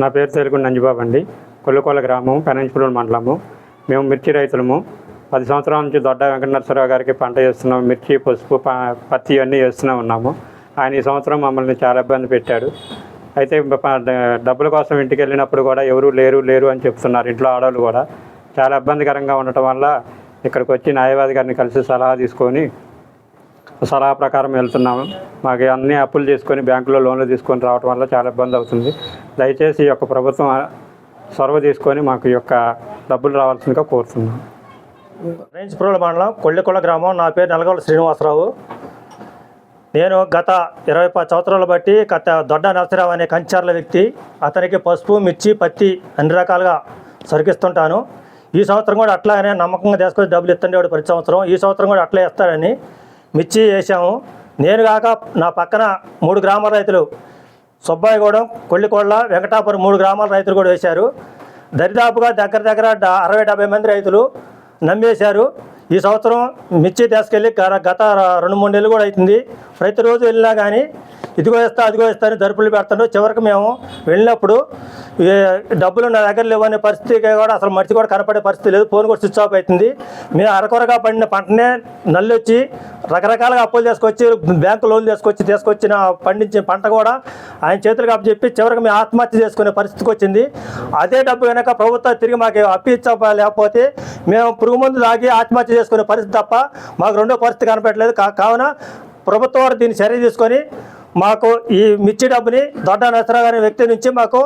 నా పేరు తెలుగు నంజిబాబు అండి. కొల్లుకోల గ్రామం పెనంచిపురం మండలము. మేము మిర్చి రైతులము. పది సంవత్సరాల నుంచి దొడ్డ వెంకట నరసరావు గారికి పంట చేస్తున్నాం మిర్చి పసుపు పత్తి అన్నీ చేస్తూనే ఉన్నాము. ఆయన ఈ సంవత్సరం మమ్మల్ని చాలా ఇబ్బంది పెట్టాడు. అయితే డబ్బుల కోసం ఇంటికి వెళ్ళినప్పుడు కూడా ఎవరు లేరు లేరు అని చెప్తున్నారు ఇంట్లో ఆడవాళ్ళు కూడా. చాలా ఇబ్బందికరంగా ఉండటం వల్ల ఇక్కడికి వచ్చి న్యాయవాది గారిని కలిసి సలహా తీసుకొని సలహా ప్రకారం వెళ్తున్నాము. మాకు అన్ని అప్పులు చేసుకొని బ్యాంకులో లోన్లు తీసుకొని రావడం వల్ల చాలా ఇబ్బంది అవుతుంది. దయచేసి ఈ యొక్క ప్రభుత్వం చొరవ తీసుకొని మాకు ఈ యొక్క డబ్బులు రావాల్సిందిగా కోరుతున్నాం. రేంజ్ పురుల మండలం కొల్లికొండ గ్రామం. నా పేరు నలగొల్ల శ్రీనివాసరావు. నేను గత ఇరవై పది సంవత్సరాలు బట్టి గత దొడ్డ నరసరావు అనే కంచార్ల వ్యక్తి. అతనికి పసుపు మిర్చి పత్తి అన్ని రకాలుగా సరికిస్తుంటాను. ఈ సంవత్సరం కూడా అట్లానే నమ్మకంగా తీసుకొచ్చి డబ్బులు ఇస్తుండేవాడు ప్రతి సంవత్సరం. ఈ సంవత్సరం కూడా అట్లా ఇస్తాడని మిర్చి వేసాము. నేను కాక నా పక్కన మూడు గ్రామ రైతులు సుబ్బాయిగూడెం కొల్లికొండ వెంకటాపురం మూడు గ్రామాల రైతులు కూడా వేశారు. దరిదాపుగా దగ్గర దగ్గర అరవై డెబ్బై మంది రైతులు నమ్మేశారు. ఈ సంవత్సరం మిర్చి తీసుకెళ్ళి గత రెండు మూడు నెలలు కూడా అవుతుంది ప్రతిరోజు వెళ్ళినా కానీ ఇదిగో వేస్తా అదిగో ఇస్తా అని దరుపులు పెడతాడు చివరికి మేము వెళ్ళినప్పుడు డబ్బులు నా దగ్గర లేవనే పరిస్థితి కూడా అసలు మర్చి కూడా కనపడే పరిస్థితి లేదు. ఫోన్ కూడా స్విచ్ ఆఫ్ అవుతుంది మేము అరకొరగా పండిన పంటనే నల్లొచ్చి రకరకాలుగా అప్పులు తీసుకొచ్చి బ్యాంకు లోన్లు తీసుకొచ్చి తీసుకొచ్చిన పండించిన పంట కూడా ఆయన చేతులకు అప్పచెప్పి చివరికి మేము ఆత్మహత్య చేసుకునే పరిస్థితికి వచ్చింది. అదే డబ్బు కనుక ప్రభుత్వం తిరిగి మాకు అప్పిచ్చ లేకపోతే మేము పురుగు మందు తాగి ఆత్మహత్య చేసుకునే పరిస్థితి తప్ప మాకు రెండో పరిస్థితి కనపడలేదు. కావున ప్రభుత్వం వారు దీన్ని చర్య తీసుకొని మాకు ఈ మిర్చి డబ్బుని దొడ్డ నరసరావు అనే వ్యక్తి నుంచి మాకు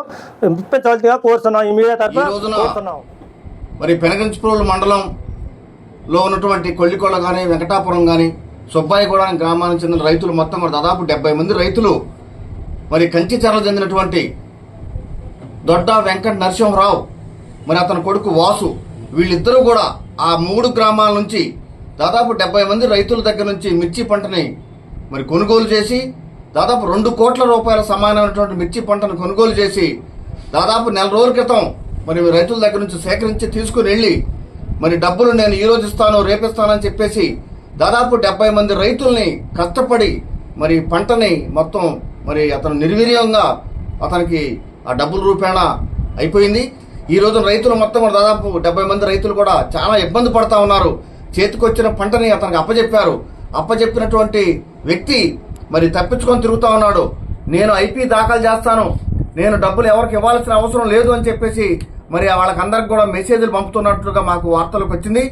ఇప్పించవలసిందిగా కోరుతున్నాం ఈ మీడియా తరఫున కోరుతున్నాం. మరి పెనగంచిప్రోలు మండలంలో ఉన్నటువంటి కొల్లికొండ కానీ వెంకటాపురం కానీ సుబ్బాయిగూడెం గ్రామానికి చెందిన రైతులు మొత్తం మరి దాదాపు డెబ్బై మంది రైతులు మరి కంచిచర్ల చెందినటువంటి దొడ్డ వెంకట నరసింహరావు మరి అతని కొడుకు వాసు వీళ్ళిద్దరూ కూడా ఆ మూడు గ్రామాల నుంచి దాదాపు డెబ్బై మంది రైతుల దగ్గర నుంచి మిర్చి పంటని మరి కొనుగోలు చేసి దాదాపు రెండు కోట్ల రూపాయల సమానమైనటువంటి మిర్చి పంటను కొనుగోలు చేసి దాదాపు నెల రోజుల క్రితం మరి రైతుల దగ్గర నుంచి సేకరించి తీసుకుని వెళ్ళి మరి డబ్బులు నేను ఈ రోజు ఇస్తాను రేపిస్తానని చెప్పేసి దాదాపు డెబ్బై మంది రైతుల్ని కష్టపడి మరి పంటని మొత్తం మరి అతను నిర్వీర్యంగా అతనికి ఆ డబ్బుల రూపేణ అయిపోయింది. ఈ రోజు రైతులు మొత్తం దాదాపు డెబ్బై మంది రైతులు కూడా చాలా ఇబ్బంది పడతా ఉన్నారు. చేతికొచ్చిన పంటని అతనికి అప్పచెప్పారు అప్పచెప్పినటువంటి వ్యక్తి మరి తప్పించుకొని తిరుగుతా ఉన్నాడు. నేను ఐపీ దాఖలు చేస్తాను. నేను డబ్బులు ఎవరికి ఇవ్వాల్సిన అవసరం లేదు అని చెప్పేసి మరి వాళ్ళకందరికి కూడా మెసేజ్లు పంపుతున్నట్లుగా మాకు వార్తలకు వచ్చింది.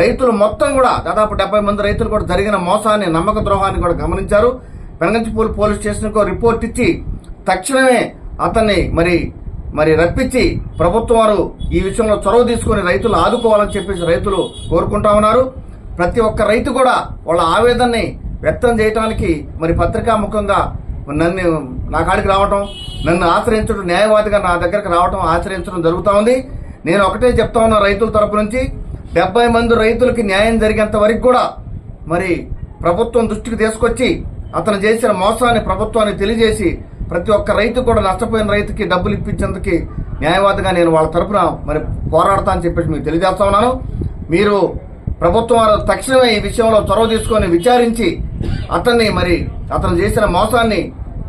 రైతులు మొత్తం కూడా దాదాపు డెబ్బై మంది రైతులు కూడా జరిగిన మోసాన్ని నమ్మక ద్రోహాన్ని కూడా గమనించారు. పెనగంచిపూల్ పోలీస్ స్టేషన్కు రిపోర్ట్ ఇచ్చి తక్షణమే అతన్ని మరి మరి రప్పించి ప్రభుత్వం వారు ఈ విషయంలో చొరవ తీసుకుని రైతులు ఆదుకోవాలని చెప్పేసి రైతులు కోరుకుంటా ఉన్నారు. ప్రతి ఒక్క రైతు కూడా వాళ్ళ ఆవేదనని వ్యక్తం చేయటానికి మరి పత్రికా ముఖంగా నన్ను నా కాడికి రావటం నన్ను ఆశ్రయించడం న్యాయవాదిగా నా దగ్గరకు రావటం ఆశ్రయించడం జరుగుతూ ఉంది. నేను ఒకటే చెప్తా ఉన్నా రైతుల తరపు నుంచి డెబ్బై మంది రైతులకి న్యాయం జరిగేంత వరకు కూడా మరి ప్రభుత్వం దృష్టికి తీసుకొచ్చి అతను చేసిన మోసాన్ని ప్రభుత్వానికి తెలియజేసి ప్రతి ఒక్క రైతు కూడా నష్టపోయిన రైతుకి డబ్బులు ఇప్పించేందుకు న్యాయవాదిగా నేను వాళ్ళ తరపున మరి పోరాడతా అని చెప్పేసి మీకు తెలియజేస్తా ఉన్నాను. మీరు ప్రభుత్వం వారు తక్షణమే ఈ విషయంలో చొరవ తీసుకొని విచారించి అతన్ని మరి అతను చేసిన మోసాన్ని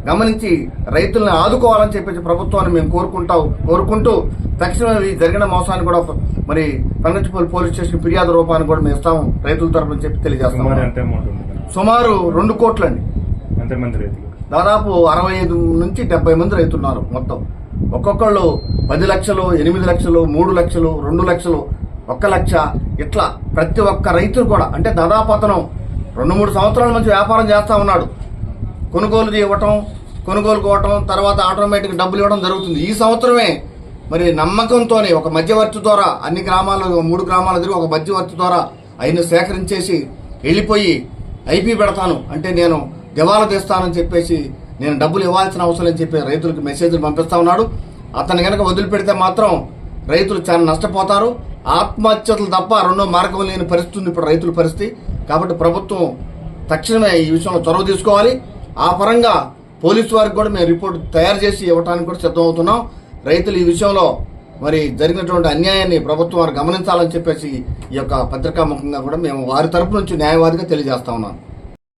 గమనించి రైతుల్ని ఆదుకోవాలని చెప్పేసి ప్రభుత్వాన్ని మేము కోరుకుంటాం కోరుకుంటూ తక్షణమే ఈ జరిగిన మోసాన్ని కూడా మరి పంగంచిపల్లి పోలీస్ స్టేషన్ ఫిర్యాదు రూపాన్ని కూడా మేము ఇస్తాము రైతుల తరపున చెప్పి సుమారు తెలియజేస్తాం సుమారు రెండు కోట్లండి. రైతులు? దాదాపు అరవై ఐదు నుంచి డెబ్బై మంది రైతున్నారు మొత్తం. ఒక్కొక్కళ్ళు పది లక్షలు ఎనిమిది లక్షలు మూడు లక్షలు రెండు లక్షలు ఒక్క లక్ష ఇట్లా ప్రతి ఒక్క రైతు కూడా అంటే దాదాపు అతను రెండు మూడు సంవత్సరాల నుంచి వ్యాపారం చేస్తూ ఉన్నాడు. కొనుగోలు ఇవ్వటం కొనుగోలు కోవటం తర్వాత ఆటోమేటిక్ డబ్బులు ఇవ్వడం జరుగుతుంది. ఈ సంవత్సరమే మరి నమ్మకంతోనే ఒక మధ్యవర్తి ద్వారా అన్ని గ్రామాలు మూడు గ్రామాల దగ్గర ఒక మధ్యవర్తి ద్వారా ఆయన సేకరించేసి వెళ్ళిపోయి ఐపీ పెడతాను. అంటే నేను దివాలా తీస్తానని చెప్పేసి నేను డబ్బులు ఇవ్వాల్సిన అవసరం అని చెప్పి రైతులకు మెసేజ్లు పంపిస్తా ఉన్నాడు. అతను కనుక వదిలిపెడితే మాత్రం రైతులు చాలా నష్టపోతారు. ఆత్మహత్యలు తప్ప రెండో మార్గం లేని పరిస్థితి ఇప్పుడు రైతుల పరిస్థితి. కాబట్టి ప్రభుత్వం తక్షణమే ఈ విషయంలో చొరవ తీసుకోవాలి. ఆ పరంగా పోలీసు వారికి కూడా మేము రిపోర్ట్ తయారు చేసి ఇవ్వడానికి కూడా సిద్ధమవుతున్నాం. రైతులు ఈ విషయంలో మరి జరిగినటువంటి అన్యాయాన్ని ప్రభుత్వం వారు గమనించాలని చెప్పేసి ఈ యొక్క పత్రికా ముఖంగా కూడా మేము వారి తరపు నుంచి న్యాయవాదిగా తెలియజేస్తా ఉన్నాం.